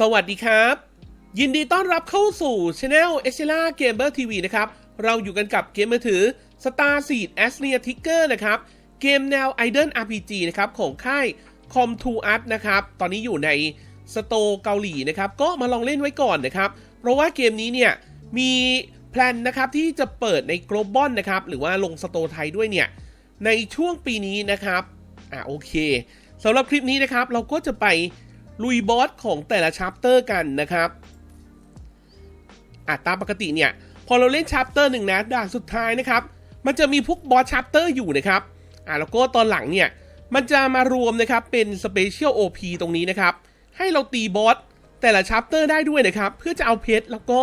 สวัสดีครับ ยินดีต้อนรับเข้าสู่ช anel e x c e l a Gamer TV นะครับ เราอยู่กันกับเกมมือถือ Star Seed a s l i a Ticker นะครับ เกมแนว Idol RPG นะครับ ของค่าย Com 2 Art นะครับ ตอนนี้อยู่ในสโตเกาหลีนะครับ ก็มาลองเล่นไว้ก่อนนะครับ เพราะว่าเกมนี้เนี่ยมีแพลนนะครับที่จะเปิดใน Global นะครับ หรือว่าลงสโตไทยด้วยเนี่ย ในช่วงปีนี้นะครับ อ่าโอเคสำหรับคลิปนี้นะครับเราก็จะไป ลุยบอสของแต่ละชัปเตอร์กันนะครับอะตามปกติเนี่ย พอเราเล่นชัปเตอร์หนึ่งนะด่านสุดท้ายนะครับ มันจะมีพวกบอสชัปเตอร์อยู่นะครับอะแล้วก็ตอนหลังเนี่ย มันจะมารวมนะครับเป็นสเปเชียล OP ตรงนี้นะครับ ให้เราตีบอสแต่ละชัปเตอร์ได้ด้วยนะครับ เพื่อจะเอาเพชรแล้วก็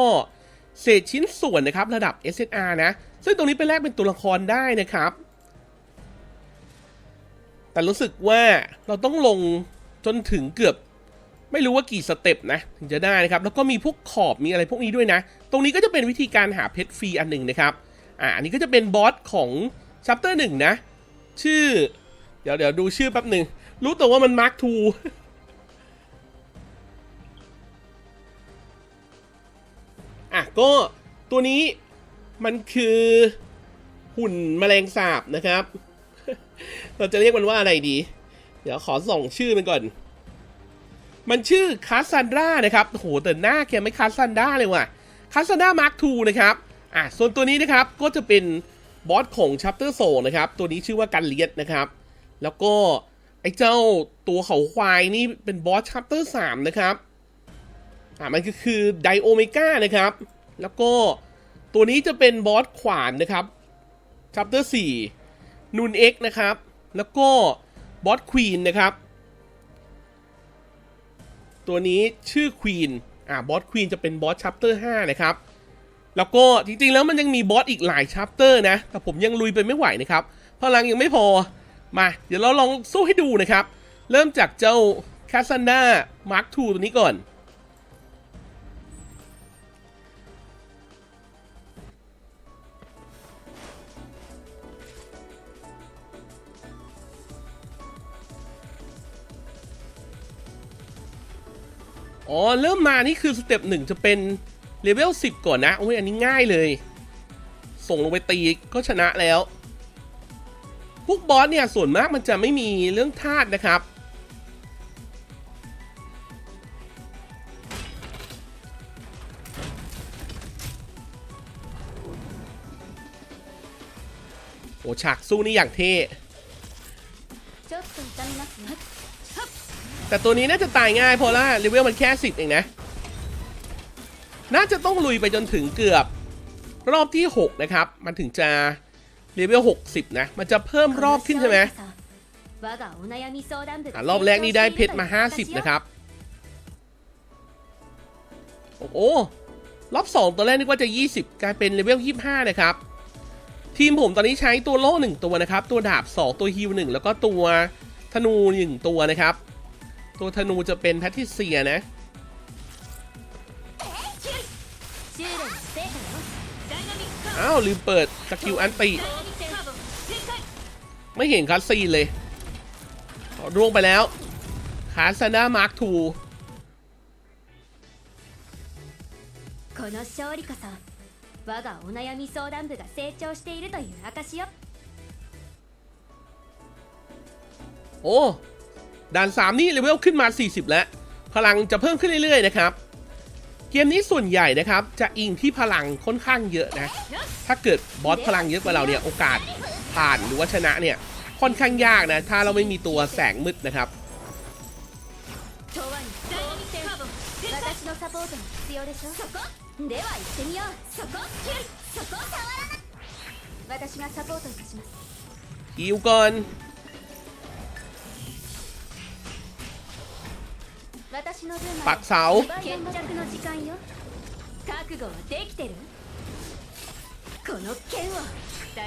เศษชิ้นส่วนนะครับระดับ SSR นะ ซึ่งตรงนี้เป็นแรกเป็นตัวละครได้นะครับ แต่รู้สึกว่าเราต้องลงจนถึงเกือบ ไม่รู้ว่ากี่สเต็ปนะถึงจะได้นะครับ แล้วก็มีพวกขอบมีอะไรพวกนี้ด้วยนะ ตรงนี้ก็จะเป็นวิธีการหาเพชรฟรีอันหนึ่งนะครับ อ่าอันนี้ก็จะเป็นบอสของชัปเตอร์หนึ่งนะ ชื่อ เดี๋ยวเดี๋ยวดูชื่อแป๊บหนึ่ง รู้แต่ว่ามันมาร์คทูอะก็ตัวนี้มันคือหุ่นแมลงสาบนะครับ เราจะเรียกมันว่าอะไรดี เดี๋ยวขอส่องชื่อมันก่อน มันชื่อคาซันดรานะครับโหแต่หน้าแกไม่คาซันดราเลยว่ะคาซันดรามาร์คทูนะครับอะส่วนตัวนี้นะครับก็จะเป็นบอสของชัปเตอร์โซนะครับ ตัวนี้ชื่อว่ากันเลียดนะครับ แล้วก็ไอ้เจ้าตัวเขาควายนี่เป็นบอสชัปเตอร์สามนะครับอะมันก็คือไดโอเมก้านะครับ แล้วก็ตัวนี้จะเป็นบอสขวานนะครับชัปเตอร์สี่นูนเอ็กนะครับ แล้วก็บอสควีนนะครับ ตัวนี้ชื่อควีนอ่าบอสควีนจะเป็นบอสชัปเตอร์5นะครับ แล้วก็จริงๆแล้วมันยังมีบอสอีกหลายชัปเตอร์นะ แต่ผมยังลุยไปไม่ไหวนะครับพลังยังไม่พอมา เดี๋ยวเราลองสู้ให้ดูนะครับ เริ่มจากเจ้าคาซานดามาร์คทูตัวนี้ก่อน อ๋อ เริ่มมานี่คือสเต็ปหนึ่งจะเป็นเลเวล10 ก่อนนะโอ้ยอันนี้ง่ายเลย ส่งลงไปตีก็ชนะแล้ว พวกบอสเนี่ยส่วนมากมันจะไม่มีเรื่องธาตุนะครับ โอ้ฉากสู้นี่อย่างเท่ แต่ตัวนี้น่าจะตายง่ายเพราะว่าเลเวลมันแค่สิบเองนะ น่าจะต้องลุยไปจนถึงเกือบรอบที่ 6 นะครับ มันถึงจะเลเวล60 นะ มันจะเพิ่มรอบขึ้นใช่ไหมรอบแรกนี่ได้เพชรมา 50 นะครับ โอ้โหรอบ 2 ตัวแรกนึกว่าจะ 20 กลายเป็นเลเวล25 นะครับ ทีมผมตอนนี้ใช้ตัวโล่ 1 ตัวนะครับ ตัวดาบ 2 ตัวฮิว1แล้วก็ตัวธนู 1 ตัวนะครับ ตัวธนูจะเป็นแพทริเซียนะ 修練の成果よ อ้าว ลืมเปิดสกิลอันติ ไม่เห็นคัสซีนเลยร่วงไปแล้วคาซาน่ามาร์คทู この勝利こそ我がお悩み相談部が成長しているという証よ โอ้ ด่าน 3 นี่เลเวลขึ้นมา 40 แล้ว พลังจะเพิ่มขึ้นเรื่อยๆนะครับ เกมนี้ส่วนใหญ่นะครับ จะอิงที่พลังค่อนข้างเยอะนะ ถ้าเกิดบอสพลังเยอะกว่าเราเนี่ยโอกาสผ่านหรือว่าชนะเนี่ยค่อนข้างยากนะ ถ้าเราไม่มีตัวแสงมืดนะครับ อิวก่อน 私の分まで ปักเสา 決着の時間よ覚悟はできてるこの剣を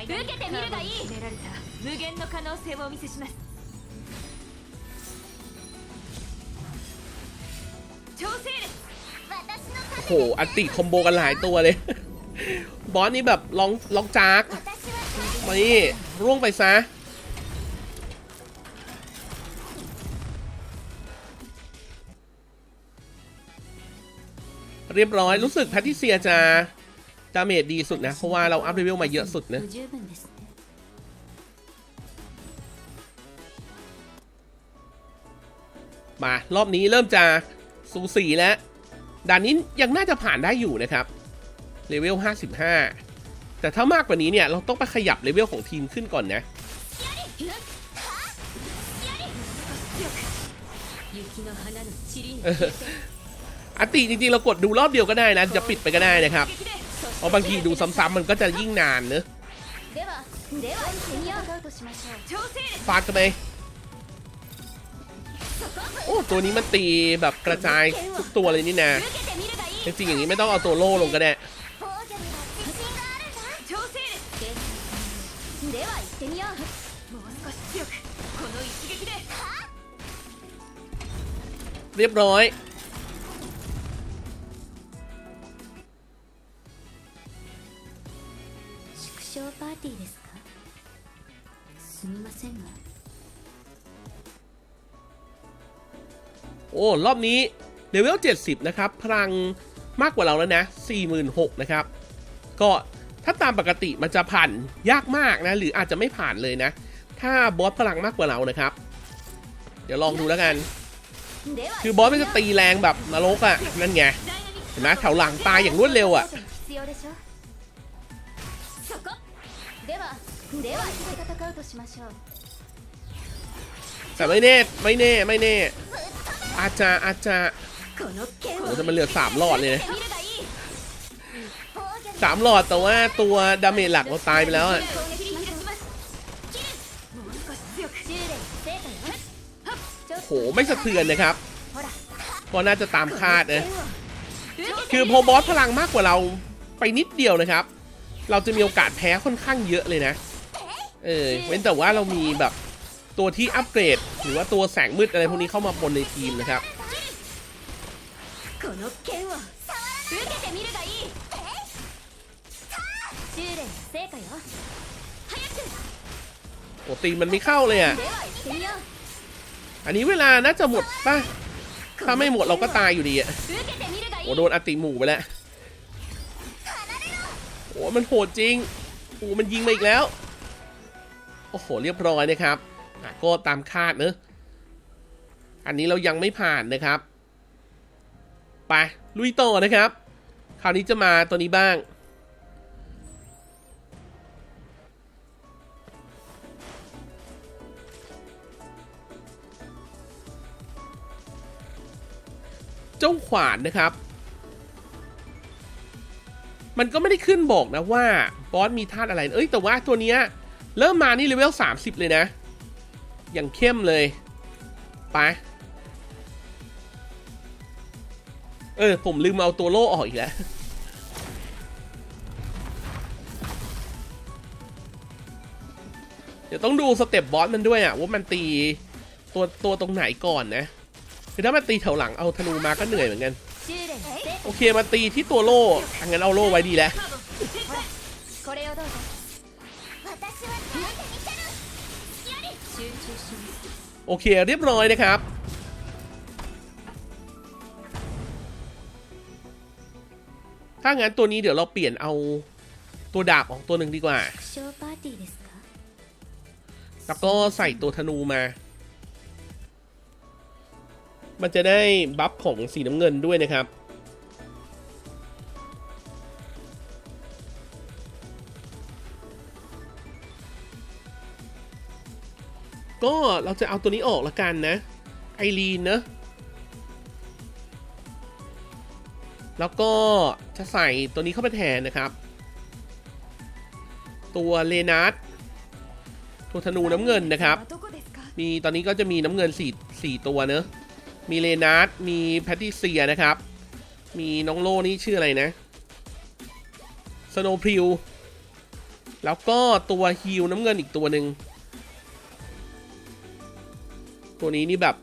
受けてみるがいい秘められた無限の可能性をお見せします超精烈私の โอ้โห อันติคอมโบกันหลายตัวเลย บอสนี่แบบลองลองจาก 私は มานี่ร่วงไปซะ เรียบร้อยรู้สึกแพทริเซียจะดาเมจดีสุดนะ เพราะว่าเราอัพเลเวลมาเยอะสุดนะมารอบนี้เริ่มจะสูสีแล้วด่านนี้ยังน่าจะผ่านได้อยู่นะครับเลเวล 55 แต่ถ้ามากกว่านี้เนี่ย เราต้องไปขยับเลเวลของทีมขึ้นก่อนนะ เอตีจริงๆเรากดดูรอบเดียวก็ได้นะ จะปิดไปก็ได้นะครับ เพราะบางทีดูซ้ำๆมันก็จะยิ่งนานเนอะฟาดกันไปโอ้ตัวนี้มันตีแบบกระจายทุกตัวเลยนี่นะจริงๆอย่างนี้ไม่ต้องเอาตัวโล่ลงก็ได้เรียบร้อย ティーですかすみませんが โอ้ รอบนี้เลเวล 70 นะครับ พลังมากกว่าเราแล้วนะ 46,000นะครับ ก็ถ้าตามปกติมันจะผ่านยากมากนะ หรืออาจจะไม่ผ่านเลยนะ ถ้าบอสพลังมากกว่าเรานะครับ เดี๋ยวลองดูแล้วกัน では คือบอสมันจะตีแรงแบบนรกอะ่ะ นั่นไง ダイナミック เห็นไหมแถวหลังตายอย่างรวดเร็วอะ่ะ 必要でしょそこ ではでは一緒に戦うとしましょう แต่ไม่แน่ ไม่แน่ ไม่แน่ อาจจะอาจจะ この剣 โอ้ を แต่มันเหลือสามหลอดเลยนะ 見るがいい宝女に สามหลอดแต่ว่าตัวดาเมจหลักเราตายไปแล้วอะ 攻撃に出しますもう少し強く修練成果よちょっ โห ไม่สะเทือนนะครับ ほら ก็น่าจะตามคาดนะ 剣を คือพอบอสพลังมากกว่าเราไปนิดเดียวนะครับ เราจะมีโอกาสแพ้ค่อนข้างเยอะเลยนะ เออ เว้นแต่ว่าเรามีแบบตัวที่อัปเกรด หรือว่าตัวแสงมืดอะไรพวกนี้เข้ามาปนในทีมนะครับโอ้ตีมันไม่เข้าเลยอะ อันนี้เวลาน่าจะหมดป่ะ ถ้าไม่หมดเราก็ตายอยู่ดีอะ โอ้โดนอติหมู่ไปแล้ว มันโหดจริงโอ้มันยิงมาอีกแล้ว โอ้โห เรียบร้อยนะครับอะก็ตามคาดเนอะอันนี้เรายังไม่ผ่านนะครับ ไปลุยต่อนะครับ คราวนี้จะมาตัวนี้บ้าง เจ้าขวานนะครับ มันก็ไม่ได้ขึ้นบอกนะว่าบอสมีธาตุอะไร เอ้ยแต่ว่าตัวเนี้ยเริ่มมานี่เลเวล 30 เลยนะ อย่างเข้มเลย ไป เออ ผมลืมเอาตัวโล่ออกอีกแล้ว เดี๋ยวต้องดูสเต็ปบอสมันด้วยอะว่ามันตีตัวตัวตรงไหนก่อนนะ คือถ้ามันตีแถวหลังเอาธนูมาก็เหนื่อยเหมือนกัน โอเคมาตีที่ตัวโล่อังั้นเอาโล่ไว้ดีแล้วโอเคเรียบร้อยนะครับ ถ้างั้นตัวนี้เดี๋ยวเราเปลี่ยนเอาตัวดาบของตัวหนึ่งดีกว่า แล้วก็ใส่ตัวธนูมา มันจะได้บัฟของสีน้ำเงินด้วยนะครับ ก็เราจะเอาตัวนี้ออกละกันนะไอรีนนะแล้วก็จะใส่ตัวนี้เข้าไปแทนนะครับ ตัวเลนัสตัวธนูน้ำเงินนะครับ มีตอนนี้ก็จะมีน้ำเงิน4 4ตัวเนอะมีเลนัสมีแพทติเซียนะครับ มีน้องโลนี่ชื่ออะไรนะสโนพิวแล้วก็ตัวฮิวน้ำเงินอีกตัวหนึ่ง ตัวนี้นี่แบบ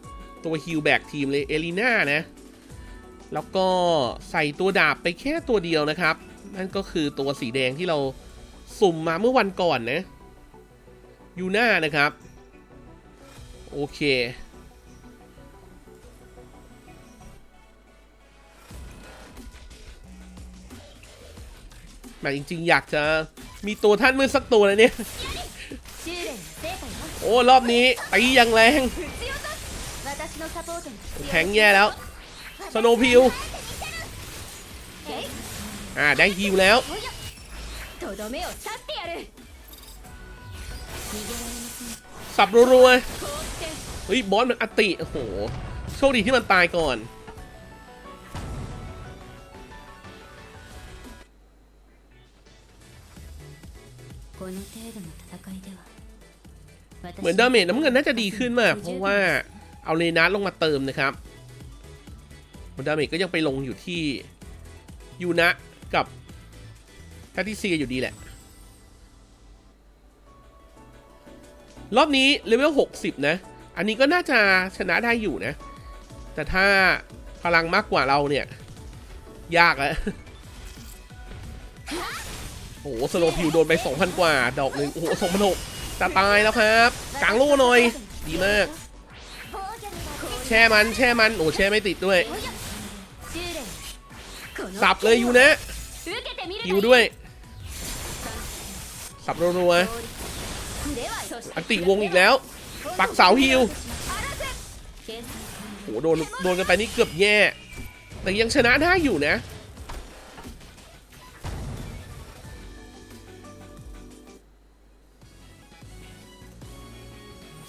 ตัวฮิลแบกทีมเลยเอลิน่านะ แล้วก็ใส่ตัวดาบไปแค่ตัวเดียวนะครับ นั่นก็คือตัวสีแดงที่เราสุ่มมาเมื่อวันก่อนนะยูน่านะครับ โอเคแหมจริง ๆ อยากจะมีตัวท่านมือสักตัวเลยเนี่ย โอ้ รอบนี้ตียังแรง แข็งแย่แล้ว สโนพิวอ่าได้ฮิวแล้วสับรัวๆเฮ้ยบอสมันอติ โอ้โห โชคดีที่มันตายก่อน เหมือนดาเมจน้ำเงินน่าจะดีขึ้นมาก เพราะว่า เอาเลนัสลงมาเติมนะครับดาเมจก็ยังไปลงอยู่ที่ยูนะกับแพทิเซียอยู่ดีแหละ รอบนี้เลเวล 60 นะ อันนี้ก็น่าจะชนะได้อยู่นะ แต่ถ้าพลังมากกว่าเราเนี่ย ยากอะโอ้โหสโลพิวโดนไป 2,000 กว่า ดอกหนึ่งโอ้โห2,600จะตายแล้วครับ กลางโล่หน่อย ดีมาก แช่มัน แช่มัน โอ้แช่ไม่ติดด้วย おや修練この สับเลยยูนะ 受けてみるがい ฮิวด้วย สับรัว では ๆอันติวงอีกแล้ว ปักเสาฮิว 計算 โอ้โหโดน โดนกันไปนี่เกือบแย่ แต่ยังชนะได้อยู่นะ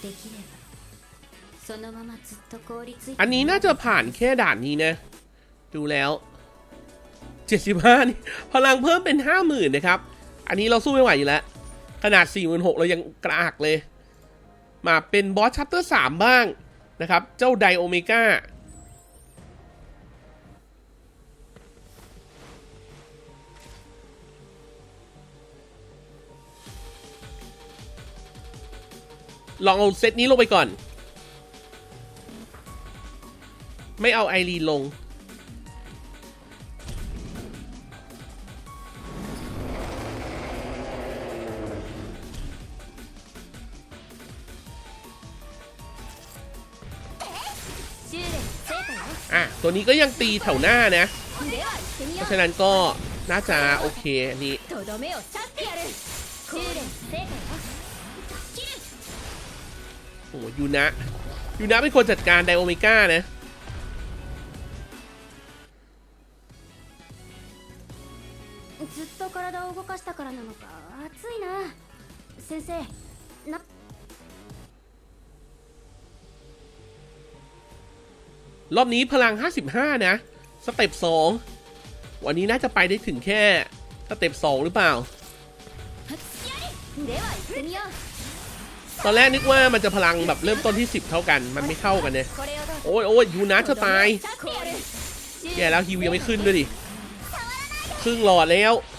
できれば อันนี้น่าจะผ่านแค่ด่านนี้นะ ดูแล้ว 75นี่พลังเพิ่มเป็น 50,000นะครับ อันนี้เราสู้ไม่ไหวอยู่แล้ว ขนาด 46,000เรายังกระอักเลย มาเป็นบอสชัปเตอร์ 3 บ้างนะครับ เจ้าไดโอเมก้าลองเอาเซตนี้ลงไปก่อน ไม่เอาไอรีนลง อะ ตัวนี้ก็ยังตีแถวหน้านะ เพราะฉะนั้นก็น่าจะโอเคนี่โอ้ยูนะยูนะเป็นคนจัดการไดโอเมก้านะ なのか暑いな先生な รอบนี้พลัง 55 นะ สเต็ป2วันนี้น่าจะไปได้ถึงแค่สเต็ป2หรือเปล่า では行ってみよう ตอนแรกนึกว่ามันจะพลังแบบเริ่มต้นที่ 10 เท่ากัน มันไม่เข้ากันเนี่ย これをどうぞ โอ้ยโอ้ยยูนะจะตาย 刺ってやる แย่แล้วฮิวยังไม่ขึ้นด้วยดิ ครึ่งหลอดแล้ว では行って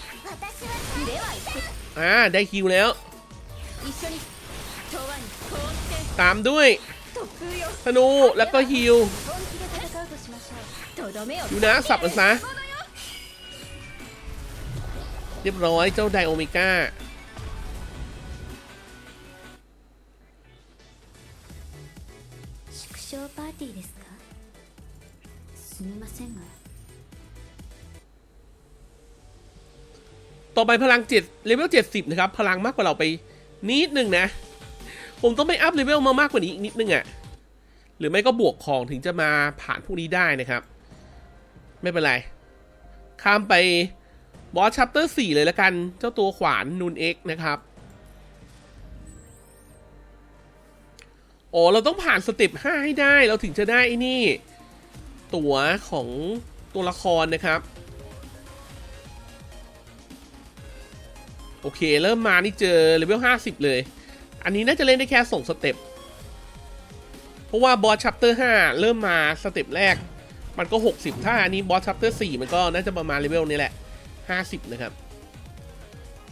อ่า ได้ฮิวแล้ว 一緒に永遠に凍って ตามด้วย 突風よ ธนู แล้วก็ฮิว 本気で戦うとしましょうとどめを ยูนะสับมันซะ เรียบร้อยเจ้าไดโอเมก้า 縮小パーティーですかすみませんが ต่อไปพลัง7เลเวล70นะครับ พลังมากกว่าเราไปนิดนึงนะ ผมต้องไปอัพเลเวลมามากกว่านี้อีกนิดนึงอะ่ะ หรือไม่ก็บวกของถึงจะมาผ่านพวกนี้ได้นะครับ ไม่เป็นไร ข้ามไปบอสชัปเตอร์4เลยละกัน เจ้าตัวขวานนูนเอ็กนะครับ โอ๋อเราต้องผ่านสเต็ป5ให้ได้ เราถึงจะได้ไอ้นี่ ตัวของตัวละครนะครับ โอเค เริ่มมานี่เจอเลเวล50 เลย อันนี้น่าจะเล่นได้แค่ส่งสเต็ป เพราะว่าบอสชัปเตอร์5เริ่มมาสเต็ปแรก มันก็ 60 ถ้าอันนี้บอสชัปเตอร์4มันก็น่าจะประมาณเลเวลนี้แหละ 50 นะครับ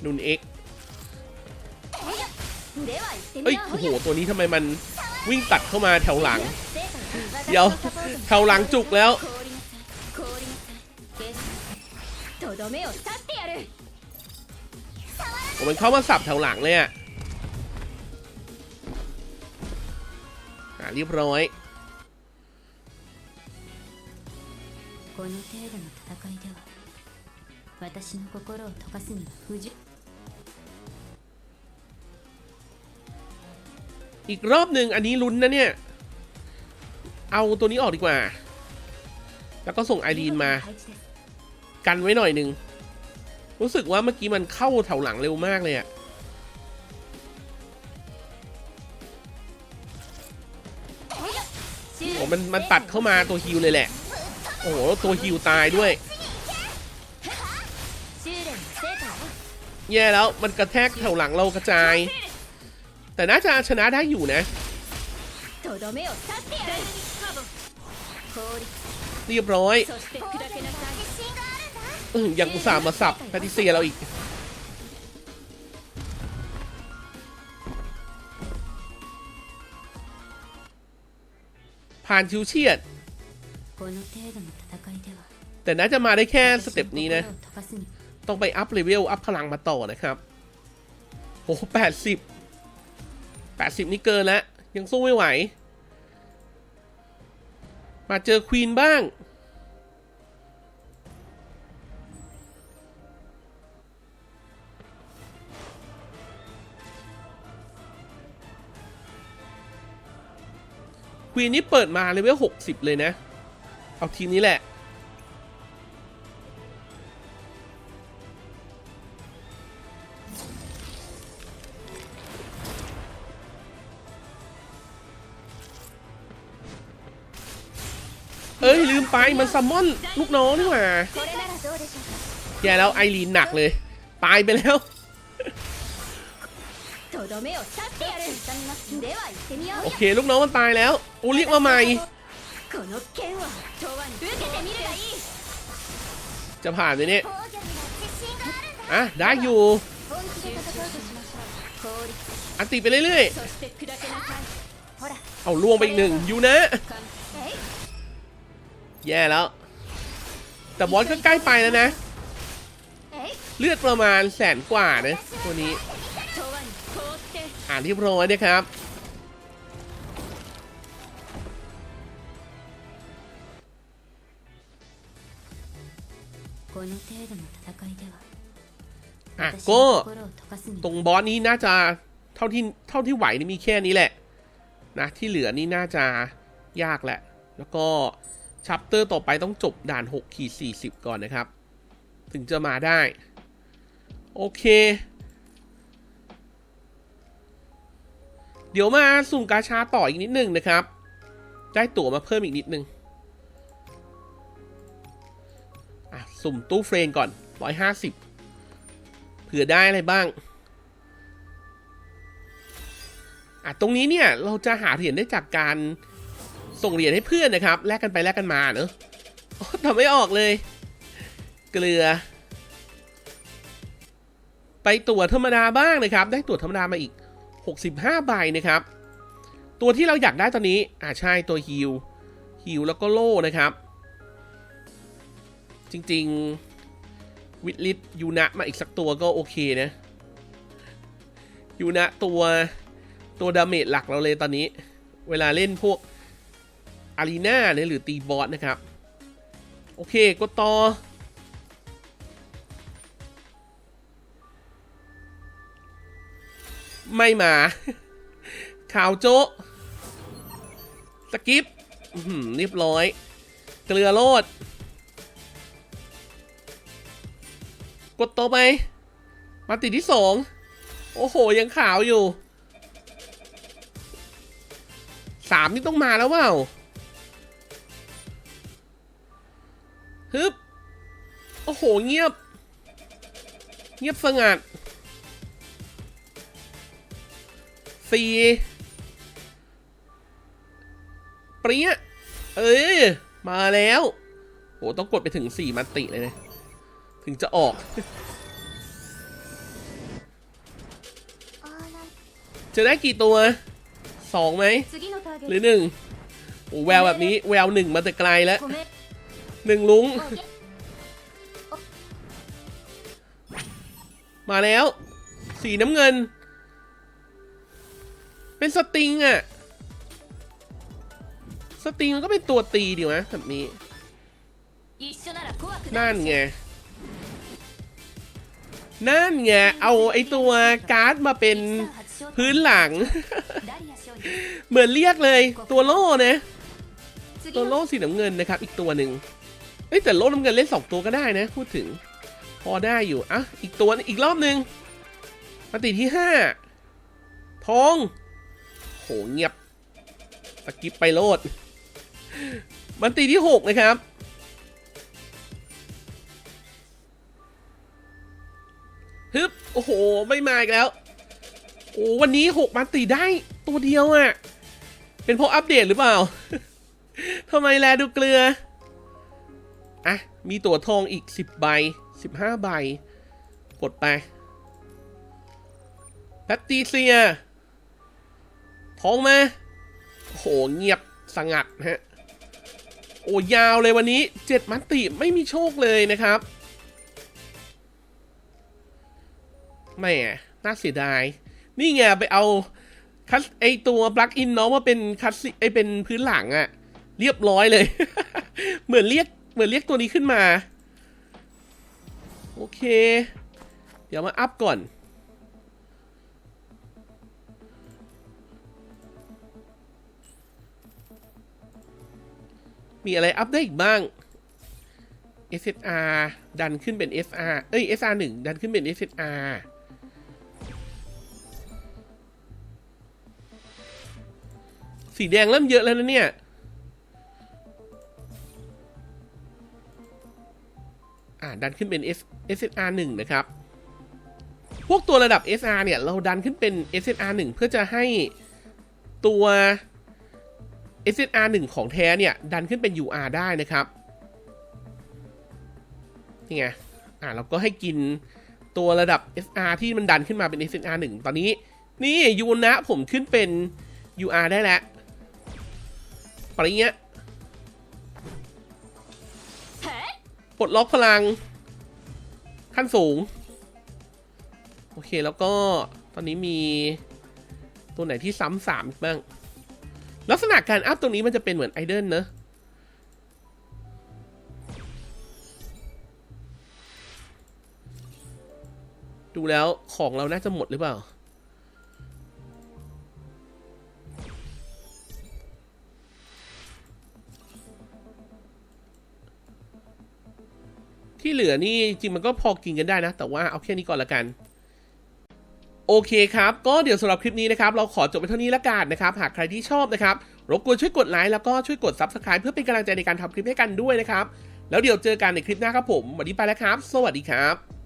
นุนเอ็กเอ้ยโอ้โห ตัวนี้ทำไมมันวิ่งตัดเข้ามาแถวหลัง เดี๋ยวแถวหลังจุกแล้ว 凍りなさい凍りなさい計算とどめを刺ってやる โอ้มันเข้ามาสับแถวหลังเลยอะอ่าเรียบร้อย この程度の戦いでは 私の心を溶かすには不十 อีกรอบหนึ่งอันนี้ลุ้นนะเนี่ย เอาตัวนี้ออกดีกว่า แล้วก็ส่งไอรีนมา 配置です กันไว้หน่อยหนึ่ง รู้สึกว่าเมื่อกี้มันเข้าแถวหลังเร็วมากเลยอะโอ้มันมันตัดเข้ามาตัวฮิวเลยแหละ โอ้โห ตัวฮิวตายด้วย แย่แล้วมันกระแทกแถวหลังเรากระจาย แต่น่าจะชนะได้อยู่นะ เรียบร้อย อย่างอุตส่าห์มาสับแพทิเซียเราอีก ผ่านชิวเชียด แต่น่าจะมาได้แค่สเต็ปนี้นะ ต้องไปอัพเลเวล อัพพลังมาต่อนะครับโอ้แปดสิบแปดสิบนี่เกินแล้ว ยังสู้ไม่ไหว มาเจอควีนบ้าง วีนนี้เปิดมาเลเวสิบเลยนะ เอาทีนี้แหละ เอ้ย ลืมไปมันซัมมอนลูกน้องนี่หว่าแย่แล้วไอรีนหนักเลย ตายไปแล้วโอเค ลูกน้องมันตายแล้ว โอ้เรียกมาใหม่ จะผ่านเลยเนี่ยอะได้อยู่ อันตีไปเรื่อยๆ เอาล่วงไปอีกหนึ่งอยู่นะ แย่แล้ว แต่บอสก็ใกล้ไปแล้วนะ เลือดประมาณแสนกว่านะตัวนี้ อ่านที่บร้อยนะครับ この程度の戦いでは อ่ะ 私 ก็ の心を溶かすに ตรงบอสนี้น่าจะเท่าที่เท่าที่ไหวนี่มีแค่นี้แหละ นะ ที่เหลือนี่น่าจะยากแหละ แล้วก็ชัปเตอร์ต่อไปต้องจบด่าน6ขีด40 ก่อนนะครับ ถึงจะมาได้ โอเค เดี๋ยวมาสุ่มกาชาต่ออีกนิดนึงนะครับ ได้ตั๋วมาเพิ่มอีกนิดนึง สุ่มตู้เฟรนก่อน 150 เผื่อได้อะไรบ้าง อะ ตรงนี้เนี่ย เราจะหาเหรียญได้จากการส่งเหรียญให้เพื่อนนะครับ แลกกันไปแลกกันมาเนอะโอ้ทำไม่ออกเลย เกลือ ไปตัวธรรมดาบ้างนะครับ ได้ตัวธรรมดามาอีก 65 ใบนะครับ ตัวที่เราอยากได้ตอนนี้ อ่าใช่ตัวฮิลฮิลแล้วก็โล่นะครับ จริง ๆ วิทลิตยูนะมาอีกสักตัวก็โอเคนะยูนะตัวตัวดาเมจหลักเราเลยตอนนี้ เวลาเล่นพวกอารีนาเนี่ยหรือตีบอสนะครับ โอเคกดต่อ ไม่มาข่าวโจ๊ะสกิปเรียบร้อย เกลือโลด กดต่อไป มาติดที่สองโอ้โห ยังขาวอยู่สามนี่ต้องมาแล้วเปล่าฮึบ โอ้โห เงียบ เงียบสงัดสี่ปรี้ยเอ้ยมาแล้วโอ้ต้องกดไปถึงสี่มันติเลยนะึงจะออก จะได้กี่ตัวสองไหม หรือหนึ่งโอ้แววแบบนี้ แววหนึ่งมาแต่ไกลแล้วหนึ่งลุง มาแล้ว สีน้ำเงิน เป็นสติงอะสติงมันก็เป็นตัวตีดีวะแบบนี้นั่นไง นั่นไงเอาไอตัวการ์ดมาเป็นพื้นหลัง เหมือนเรียกเลยตัวโล่นะตัวโล่สีน้ำเงินนะครับ อีกตัวหนึ่งเอ้แต่โล่น้ำเงินเล่นสองตัวก็ได้นะ พูดถึง พอได้อยู่อะอีกตัวอีกรอบหนึ่งมาติที่ห้าทองโหเงียบสกิปไปโลด มันตีที่ 6 นะครับ ฮึบโอ้โห ไม่มาอีกแล้ว โอ้วันนี้หกมันตีได้ตัวเดียวอะ่ะ เป็นเพราะอัปเดตหรือเปล่าทำไมแลดูเกลือ อะ มีตั๋วทองอีก10ใบ15ใบ กดไปแพตติเซีย ทองมาโอ้โห เงียบสงัดฮะ โอ้ยาวเลยวันนี้7มันติไม่มีโชคเลยนะครับ แหม่น่าเสียดาย นี่ไงไปเอาคัสไอตัวปลั๊กอินเน้องมาเป็นคัสไอเป็นพื้นหลังอะเรียบร้อยเลย เหมือนเรียกเหมือนเรียกตัวนี้ขึ้นมา โอเค เดี๋ยวมาอัพก่อน มีอะไรอัพได้อีกบ้าง SSR ดันขึ้นเป็น SR เอ้ย SR 1ดันขึ้นเป็น SSR สีแดงเริ่มเยอะแล้วนะเนี่ย อ่าดันขึ้นเป็น S SSR 1นะครับ พวกตัวระดับ SR เนี่ย เราดันขึ้นเป็น SSR 1เพื่อจะให้ตัว SSR 1ของแท้เนี่ย ดันขึ้นเป็น UR ได้นะครับ นี่ไง อ่าเราก็ให้กินตัวระดับ SR ที่มันดันขึ้นมาเป็น SSR 1ตอนนี้ นี่ยูนะผมขึ้นเป็น UR ได้แล้ว ปริเงี้ยへっปลดล็อกพลัง ขั้นสูง โอเคแล้วก็ตอนนี้มีตัวไหนที่ซ้ำสามอีกบ้าง ลักษณะการอัพตรงนี้มันจะเป็นเหมือนไอเดิลเนอะดูแล้วของเราน่าจะหมดหรือเปล่า ที่เหลือนี่จริงมันก็พอกินกันได้นะ แต่ว่าเอาแค่นี้ก่อนละกัน โอเคครับ ก็เดี๋ยวสำหรับคลิปนี้นะครับ เราขอจบไปเท่านี้ละกันนะครับ หากใครที่ชอบนะครับรบกวนช่วยกดไลค์แล้วก็ช่วยกด Subscribe เพื่อเป็นกำลังใจในการทำคลิปให้กันด้วยนะครับ แล้วเดี๋ยวเจอกันในคลิปหน้าครับผมวันนี้ไปแล้วครับ สวัสดีครับ